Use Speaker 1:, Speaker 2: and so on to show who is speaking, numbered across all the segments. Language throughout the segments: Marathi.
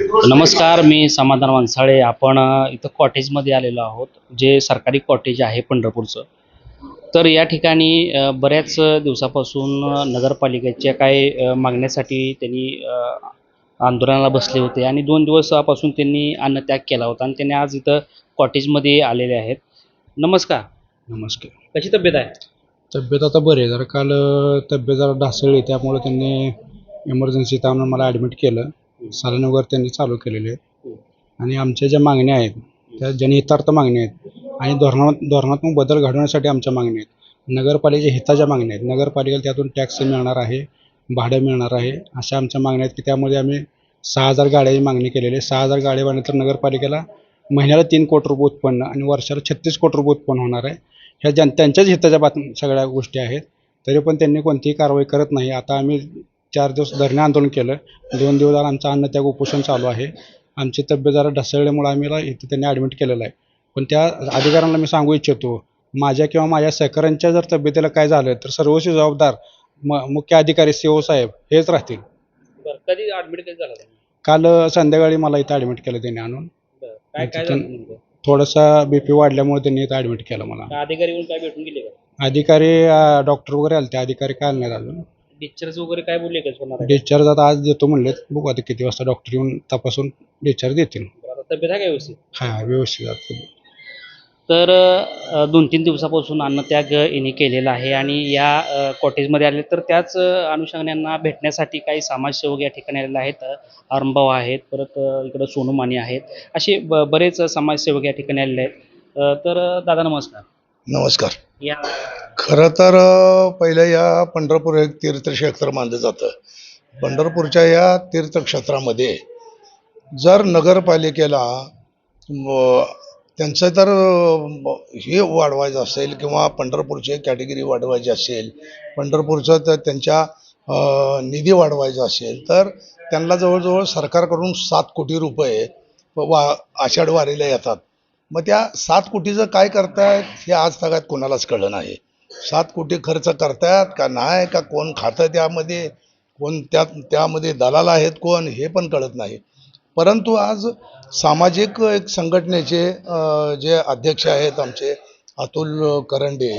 Speaker 1: नमस्कार मी समाधान वंसाळे आपण इथं कॉटेजमध्ये आलेलो आहोत जे सरकारी कॉटेज आहे पंढरपूरचं. तर या ठिकाणी बऱ्याच दिवसापासून नगरपालिकेच्या काही अ, मागण्यासाठी त्यांनी आंदोलनाला बसले होते आणि दोन दिवसापासून त्यांनी अन्नत्याग केला होता आणि त्यांनी आज इथं कॉटेजमध्ये आलेले आहेत. नमस्कार.
Speaker 2: नमस्कार.
Speaker 1: कशी तब्येत आहे?
Speaker 2: तब्येत आता बरी आहे. जरा काल तब्येत जरा ढासळली त्यामुळे त्यांनी इमर्जन्सीत आणून मला ॲडमिट केलं. सलाईन वगैरे त्यांनी चालू केलेले आहेत. आणि आमच्या ज्या मागण्या आहेत त्या जनहितार्थ मागण्या आहेत आणि धोरणात धोरणात्मक बदल घडवण्यासाठी आमच्या मागण्या आहेत. नगरपालिकेच्या हिताच्या मागण्या आहेत. नगरपालिकेला त्यातून टॅक्स मिळणार आहे भाडं मिळणार आहे अशा आमच्या मागण्या आहेत की त्यामध्ये आम्ही सहा हजार गाड्याची मागणी केलेली आहे. सहा हजार गाड्या बनल्यानंतर नगरपालिकेला महिन्याला तीन कोटी रुपये उत्पन्न आणि वर्षाला छत्तीस कोटी रुपये उत्पन्न होणार आहे. ह्या जन त्यांच्याच हिताच्या बातम्या सगळ्या गोष्टी आहेत. तरी पण त्यांनी कोणतीही कारवाई करत नाही. आता आम्ही चार दिवस धरणे आंदोलन केलं. दोन दिवस झालं आमचं अन्नत्याग उपोषण चालू आहे. आमची तब्येत जरा ढसळल्यामुळे आम्हाला इथं त्यांनी ॲडमिट केलेलं आहे. पण त्या अधिकाऱ्यांना मी सांगू इच्छितो माझ्या किंवा माझ्या सहकाऱ्यांच्या जर तब्येतीला काय झालं तर सर्वस्वी जबाबदार म मुख्य अधिकारी सी ओ साहेब हेच राहतील.
Speaker 1: बरं कधी ॲडमिट कधी झाला तुम्ही?
Speaker 2: काल संध्याकाळी मला इथं ॲडमिट केलं त्यांनी आणून.
Speaker 1: काय झालं?
Speaker 2: थोडासा बी पी वाढल्यामुळे त्यांनी इथं ॲडमिट केलं मला.
Speaker 1: अधिकारी येऊन काय भेटून गेले का?
Speaker 2: अधिकारी डॉक्टर वगैरे आले ते अधिकारी काय आले नाहीत अजून.
Speaker 1: डिस्चार्ज वगैरे काय बोलले का होणार आहे
Speaker 2: डिस्चार्ज आता आज देतो म्हणलेत. बघू आता किती वाजता डॉक्टर येऊन तपासून डिस्चार्ज देतील.
Speaker 1: आता तब्येत आहे का व्यवस्थित?
Speaker 2: हा व्यवस्थित आता.
Speaker 1: तर अ, दोन तीन दिवसापासून अन्नत्याग यांनी केलेला आहे आणि या अ, कॉटेजमध्ये आले तर त्याच अ, अनुषंगाने भेटण्यासाठी काही समाजसेवक या ठिकाणी आलेले आहेत. अरुणभाऊ आहेत. परत अ, इकडं सोनू माने आहेत. असे ब बरेच समाजसेवक या ठिकाणी आलेले आहेत. अ, तर अ, दादा नमस्कार.
Speaker 3: नमस्कार. खरं तर पहिलं या पंढरपूर एक तीर्थक्षेत्र मानलं जातं. पंढरपूरच्या या तीर्थक्षेत्रामध्ये जर नगरपालिकेला त्यांचं तर हे वाढवायचं असेल किंवा पंढरपूरची कॅटेगरी वाढवायची असेल पंढरपूरचं तर त्यांच्या निधी वाढवायचा असेल तर त्यांना जवळजवळ सरकारकडून सात कोटी रुपये वा आषाढ वारीला येतात. मग त्या सात कोटीचं काय करतायत हे आज सगळ्यात कोणालाच कळलं नाही. सात कोटी खर्च करतायत का नाही का कोण खातं त्यामध्ये कोण त्या त्यामध्ये दलाल आहेत कोण हे पण कळत नाही. परंतु आज सामाजिक एक संघटनेचे जे अध्यक्ष आहेत आमचे अतुल करंडे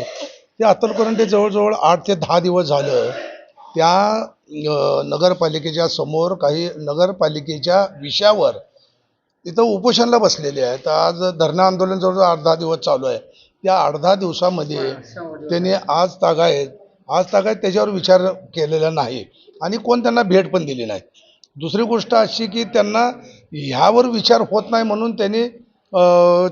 Speaker 3: ते अतुल करंडे जवळजवळ आठ ते दहा दिवस झालं त्या नगरपालिकेच्या समोर काही नगरपालिकेच्या विषयावर तिथं उपोषणला बसलेले आहेत. आज धरणं आंदोलन जवळजवळ आठ दहा दिवस चालू आहे. त्या आठ दहा दिवसामध्ये त्यांनी आज तागायत आज तागायत त्याच्यावर विचार केलेला नाही. आणि कोण त्यांना भेट पण दिली नाही. दुसरी गोष्ट अशी की त्यांना ह्यावर विचार होत नाही म्हणून त्यांनी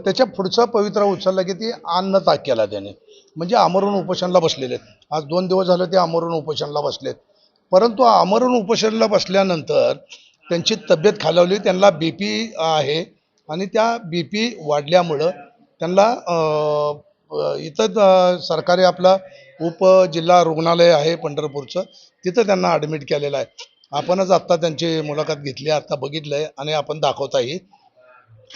Speaker 3: त्याच्या पुढचा पवित्रा उचलला की ती अन्न ताक केला त्याने. म्हणजे आमरण उपोषणला बसलेले आहेत. आज दोन दिवस झालं ते आमरण उपोषणला बसलेत. परंतु आमरण उपोषणला बसल्यानंतर त्यांची तब्येत खालावली. त्यांना बी पी आहे. आणि त्या बी पी वाढल्यामुळं त्यांना इथं सरकारी आपला उपजिल्हा रुग्णालय आहे पंढरपूरचं. तिथं त्यांना ॲडमिट केलेलं आहे. आपणच आत्ता त्यांची मुलाखत घेतली आत्ता बघितलं आहे आणि आपण दाखवताही.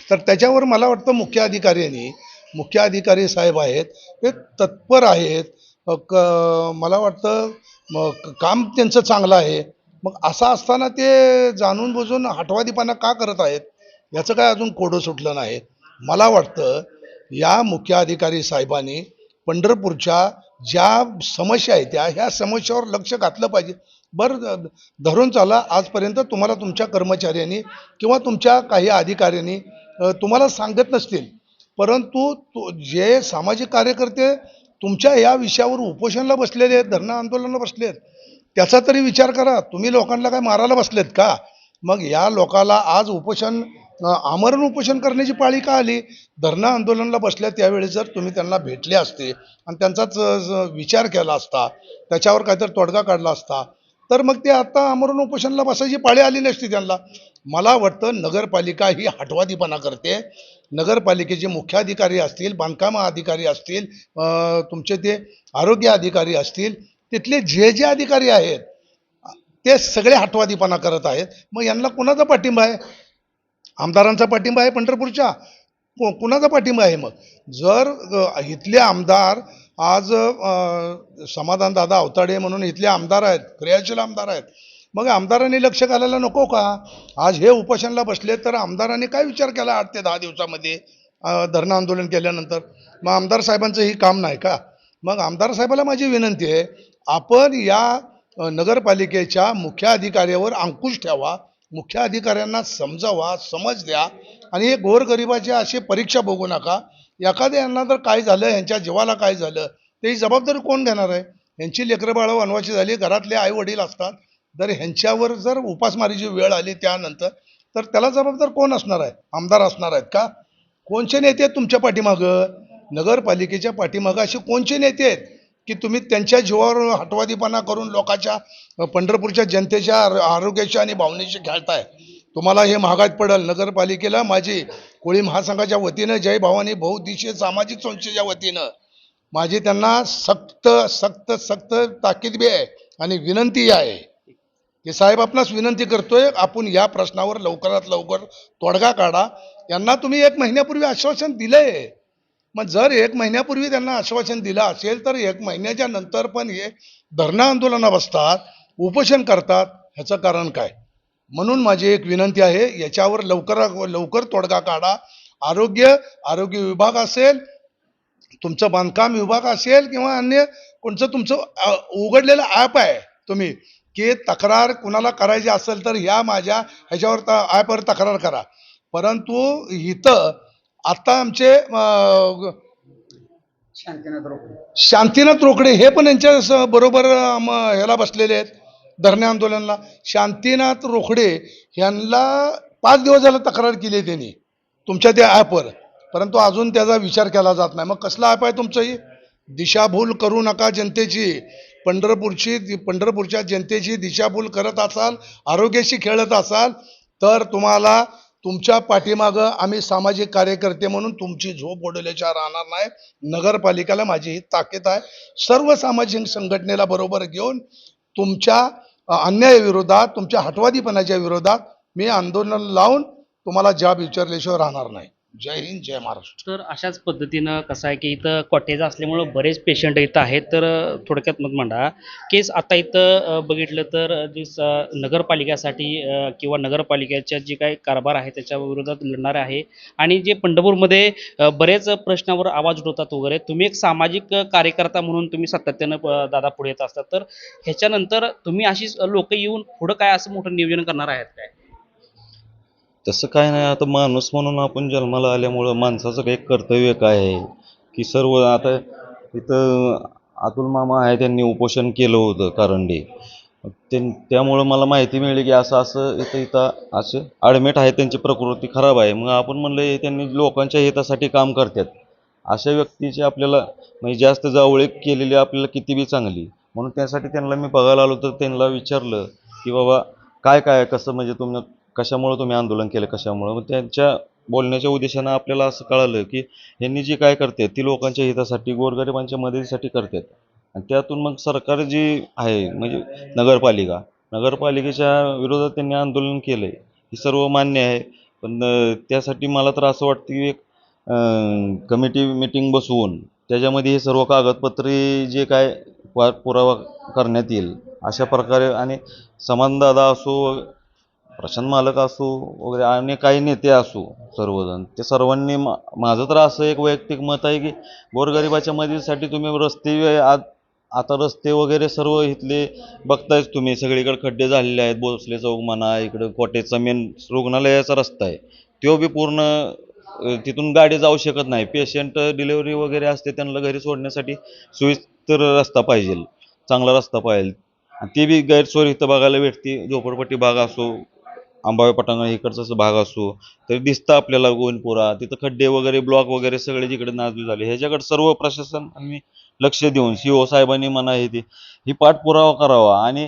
Speaker 3: तर त्याच्यावर मला वाटतं मुख्य अधिकाऱ्यांनी मुख्य अधिकारी साहेब आहेत हे तत्पर आहेत. क मला वाटतं काम त्यांचं चांगलं आहे. मग असं असताना ते जाणून बुजून हटवादीपणा का करत आहेत? याचं काय अजून कोडं सुटलं नाही मला वाटतं या मुख्य अधिकारी साहेबांनी पंढरपूरच्या ज्या समस्या आहेत त्या ह्या समस्यावर लक्ष घातलं पाहिजे. बरं धरून चाला आजपर्यंत तुम्हाला तुमच्या कर्मचाऱ्यांनी किंवा तुमच्या काही अधिकाऱ्यांनी तुम्हाला सांगत नसतील. परंतु तो जे सामाजिक कार्यकर्ते तुमच्या या विषयावर उपोषणला बसलेले आहेत धरणं आंदोलनाला बसले आहेत त्याचा तरी विचार करा. तुम्ही लोकांना काय मारायला बसलेत का? मग या लोकाला आज उपोषण आमरण उपोषण करण्याची पाळी का आली? धरणं आंदोलनाला बसल्या त्यावेळी जर तुम्ही त्यांना भेटले असते आणि त्यांचाच विचार केला असता त्याच्यावर काहीतरी तोडगा काढला असता तर मग ते आता आमरण उपोषणला बसायची पाळी आली नसती त्यांना. मला वाटतं नगरपालिका ही हटवादीपणा करते. नगरपालिकेचे मुख्याधिकारी असतील बांधकाम अधिकारी असतील तुमचे ते आरोग्य अधिकारी असतील तिथले जे जे अधिकारी आहेत ते सगळे हटवादीपणा करत आहेत. मग यांना कुणाचा पाठिंबा आहे? आमदारांचा पाठिंबा आहे पंढरपूरच्या? कुणाचा पाठिंबा आहे मग? जर इथले आमदार आज समाधान दादा अवताडे म्हणून इथले आमदार आहेत क्रियाशील आमदार आहेत मग आमदारांनी लक्ष घालायला नको का? आज हे उपोषणला बसले तर आमदारांनी काय विचार केला आठ ते दहा दिवसामध्ये धरणं आंदोलन केल्यानंतर? मग आमदार साहेबांचं ही काम नाही का? मग आमदार साहेबाला माझी विनंती आहे आपण या नगरपालिकेच्या मुख्याधिकाऱ्यावर अंकुश ठेवा मुख्याधिकाऱ्यांना समजावा समज द्या आणि हे गोरगरिबाची अशी परीक्षा बघू नका. एखाद्या यांना जर काय झालं यांच्या जीवाला काय झालं ते ही जबाबदारी कोण घेणार आहे? यांची लेकरंबाळं वनवाची झाली घरातले आई वडील असतात. जर ह्यांच्यावर जर उपासमारीची वेळ आली त्यानंतर तर त्याला जबाबदार कोण असणार आहे? आमदार असणार आहेत का? कोणचे नेते आहेत तुमच्या पाठीमागं? नगरपालिकेच्या पाठीमागं असे कोणचे नेते आहेत? की तुम्ही त्यांच्या जीवावर हटवादीपणा करून लोकांच्या पंढरपूरच्या जनतेच्या आरोग्याच्या आरोग्याशी आणि भावनेशी खेळताय. तुम्हाला हे महागात पडेल. नगरपालिकेला माझी कोळी महासंघाच्या वतीनं जय भावानी बहुदिशीय सामाजिक संस्थेच्या वतीनं माझी त्यांना सक्त सक्त सक्त ताकीद बी आहे आणि विनंती आहे की साहेब आपणास विनंती करतोय आपण या प्रश्नावर लवकरात लवकर तोडगा काढा. यांना तुम्ही एक महिन्यापूर्वी आश्वासन दिलंय. मग जर एक महिन्यापूर्वी त्यांना आश्वासन दिलं असेल तर एक महिन्याच्या नंतर पण हे धरणं आंदोलना बसतात उपोषण करतात ह्याचं कारण काय? म्हणून माझी एक विनंती आहे याच्यावर लवकर लवकर तोडगा काढा. आरोग्य आरोग्य विभाग असेल तुमचं बांधकाम विभाग असेल किंवा अन्य कोणचं तुमचं उघडलेलं ॲप आहे तुम्ही की तक्रार कुणाला करायची असेल तर ह्या माझ्या ह्याच्यावर ॲपवर तक्रार करा. परंतु इथं आता आमचे अ, शांतीनाथ रोकडे. हे पण यांच्या बरोबर ह्याला बसलेले आहेत धरणे आंदोलनाला. शांतीनाथ रोकडे यांना पाच दिवस झाला तक्रार केली आहे त्यांनी तुमच्या त्या ॲपवर. परंतु अजून त्याचा विचार केला जात नाही. मग कसला ॲप आहे तुमचं ही? दिशाभूल करू नका जनतेची. पंढरपूरची पंढरपूरच्या जनतेची दिशाभूल करत असाल आरोग्याशी खेळत असाल तर तुम्हाला तुमच्या पाठीमागं आम्ही सामाजिक कार्यकर्ते म्हणून तुमची झोप उडवल्याच्या राहणार नाही. नगरपालिकेला माझी ही ताकीद आहे. सर्व सामाजिक संघटनेला बरोबर घेऊन तुमच्या अन्यायाविरोधात तुमच्या हटवादीपणाच्या विरोधात मी आंदोलन लावून तुम्हाला जाब विचारल्याशिवाय राहणार नाही. जय हिंद जय महाराष्ट्र.
Speaker 1: तर अशाच पद्धतीनं कसं आहे की इथं कॉटेज असल्यामुळं बरेच पेशंट इथं आहेत. तर थोडक्यात मत मांडा. केस आता इथं बघितलं तर जे स- नगरपालिकेसाठी किंवा नगरपालिकेच्या जे काही कारभार आहे त्याच्या विरोधात लढणार आहे. आणि जे पंढरपूरमध्ये बरेच प्रश्नावर आवाज उठवतात वगैरे. तुम्ही एक सामाजिक कार्यकर्ता म्हणून तुम्ही सातत्यानं अ, दादा पुढे येत असतात. तर ह्याच्यानंतर तुम्ही अशीच लोक येऊन पुढं काय असं मोठं नियोजन करणार आहेत काय?
Speaker 4: तसं काय नाही आता माणूस म्हणून आपण जन्माला आल्यामुळं माणसाचं काही कर्तव्य काय आहे? की सर्व आता इथं अतुल मामा आहे त्यांनी उपोषण केलं होतं कारंडे. ते त्यामुळं मला माहिती मिळाली की असं असं इथं इथं असे ॲडमिट आहे त्यांची प्रकृती खराब आहे. मग आपण म्हणलं हे त्यांनी लोकांच्या हितासाठी काम करतात. अशा व्यक्तीची आपल्याला म्हणजे जास्त जावळीक केलेली आपल्याला किती बी चांगली. म्हणून त्यासाठी त्यांना मी बघायला आलो तर त्यांना विचारलं की बाबा काय काय कसं म्हणजे तुम्ही कशामुळं तुम्ही आंदोलन केलं कशामुळं? मग त्यांच्या बोलण्याच्या उद्देशानं आपल्याला असं कळालं की ह्यांनी जी काय करते ती लोकांच्या हितासाठी गोरगरिबांच्या मदतीसाठी करतात आणि त्यातून मग सरकार जी आहे म्हणजे नगरपालिका नगरपालिकेच्या विरोधात त्यांनी आंदोलन केलं आहे हे सर्व मान्य आहे. पण त्यासाठी मला तर असं वाटतं की एक कमिटी मिटिंग बसवून त्याच्यामध्ये हे सर्व कागदपत्रे जे काय पुरावा करण्यात येईल अशा प्रकारे आणि समानदादा असो प्रशांत मालक असो वगैरे आणि काही नेते असो सर्वजण ते सर्वांनी मा माझं तर असं एक वैयक्तिक मत आहे की गोरगरिबाच्या मदतीसाठी तुम्ही रस्ते आज आता रस्ते वगैरे सर्व इथले बघतायच तुम्ही. सगळीकडे खड्डे झालेले आहेत भोसले चौक म्हणा इकडं कॉटेजचा मेन रुग्णालयाचा रस्ता आहे. तो बी पूर्ण तिथून गाडी जाऊ शकत नाही. पेशंट डिलेवरी वगैरे असते त्यांना घरी सोडण्यासाठी सोयीस्कर रस्ता पाहिजे चांगला रस्ता पाहिजे. ती बी गैरसोय इथं बघायला भेटते. झोपडपट्टी भाग असो आंबावे पटांगण इकडचा भाग असो तरी दिसतं आपल्याला गोविंदपुरा. तिथं खड्डे वगैरे ब्लॉक वगैरे सगळे जिकडे नाजूक झाले. ह्याच्याकडे सर्व प्रशासन आम्ही लक्ष देऊन सी ओ साहेबांनी म्हणा हे ते ही पाठपुरावा करावा. आणि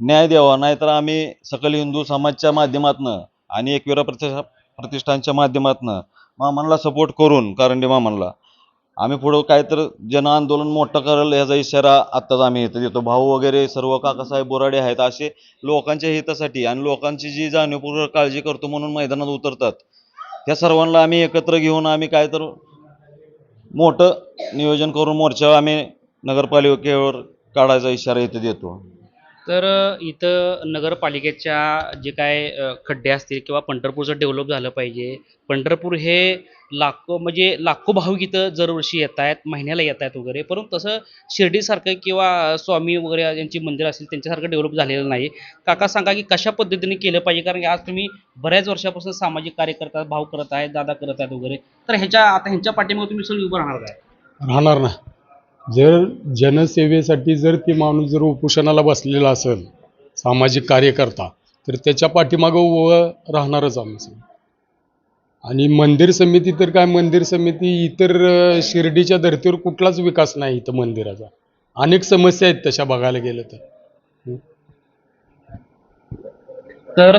Speaker 4: न्याय द्यावा नाहीतर आम्ही सकल हिंदू समाजच्या माध्यमातनं आणि एकविरा प्रतिष्ठा प्रतिष्ठानच्या माध्यमातनं मामांना सपोर्ट करून कारंडे मामांना आम्ही पुढं काय तर जन आंदोलन मोठं करेल ह्याचा इशारा आत्ताच आम्ही इथं देतो. भाऊ वगैरे सर्व काकासाहेब बोराडे आहेत असे लोकांच्या हितासाठी आणि लोकांची जी जाणीवपूर्वक काळजी करतो म्हणून मैदानात उतरतात. त्या सर्वांना आम्ही एकत्र घेऊन आम्ही काय तर मोठं नियोजन करून मोर्चा आम्ही नगरपालिकेवर काढायचा इशारा इथं देतो.
Speaker 1: तर इथं नगरपालिकेच्या जे काय खड्डे असतील किंवा पंढरपूरचं डेव्हलप झालं पाहिजे. पंढरपूर हे लाखो म्हणजे लाखो भाविक इथं दरवर्षी येत आहेत महिन्याला येत आहेत वगैरे. परंतु तसं शिर्डीसारखं किंवा स्वामी वगैरे यांची मंदिर असतील त्यांच्यासारखं डेव्हलप झालेलं नाही. काका सांगा की कशा पद्धतीने केलं पाहिजे? कारण की आज तुम्ही बऱ्याच वर्षापासून सामाजिक कार्य करतात भाऊ करत आहेत दादा करत आहेत वगैरे. तर ह्याच्या आता ह्यांच्या पाठीमागे तुम्ही सगळी उभं राहणार काय?
Speaker 5: राहणार ना. जर जनसेवेसाठी जर ती माणूस जर उपोषणाला बसलेला असेल सामाजिक कार्यकर्ता तर त्याच्या पाठीमागं उभं राहणारच आम्ही आणि मंदिर समिती तर काय मंदिर समिती इतर शिर्डीच्या धर्तीवर कुठलाच विकास नाही इथं मंदिराचा. अनेक समस्या आहेत तशा बघायला गेलं तर.
Speaker 1: तर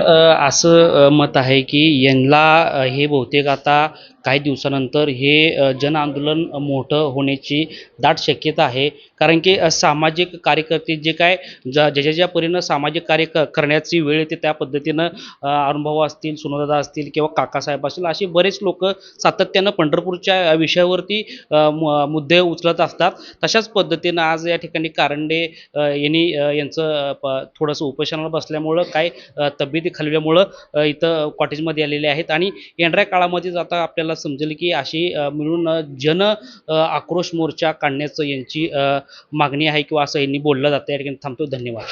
Speaker 1: असं मत आहे की यांना हे बहुतेक आता काही दिवसानंतर हे जनआंदोलन जन आंदोलन मोठं होण्याची दाट शक्यता आहे. कारण की सामाजिक कार्यकर्ते जे काय ज्या ज्याच्या ज्या परीनं सामाजिक कार्य क करण्याची वेळ येते त्या पद्धतीनं अनुभव असतील सुनोदादा असतील किंवा काकासाहेब असतील असे बरेच लोक सातत्यानं पंढरपूरच्या विषयावरती मु- मुद्दे उचलत असतात. तशाच पद्धतीनं आज या ठिकाणी कारंडे यांनी यांचं प- थोडंसं उपोषणाला बसल्यामुळं काय तब्येती खालवल्यामुळं इथं कॉटेजमध्ये आलेले आहेत. आणि येणाऱ्या काळामध्येच आता आपल्याला समजेल की अशी मिळून जन आक्रोश मोर्चा काढण्याचं यांची मागणी आहे किंवा असं यांनी बोललं जातं. या ठिकाणी थांबतो. धन्यवाद.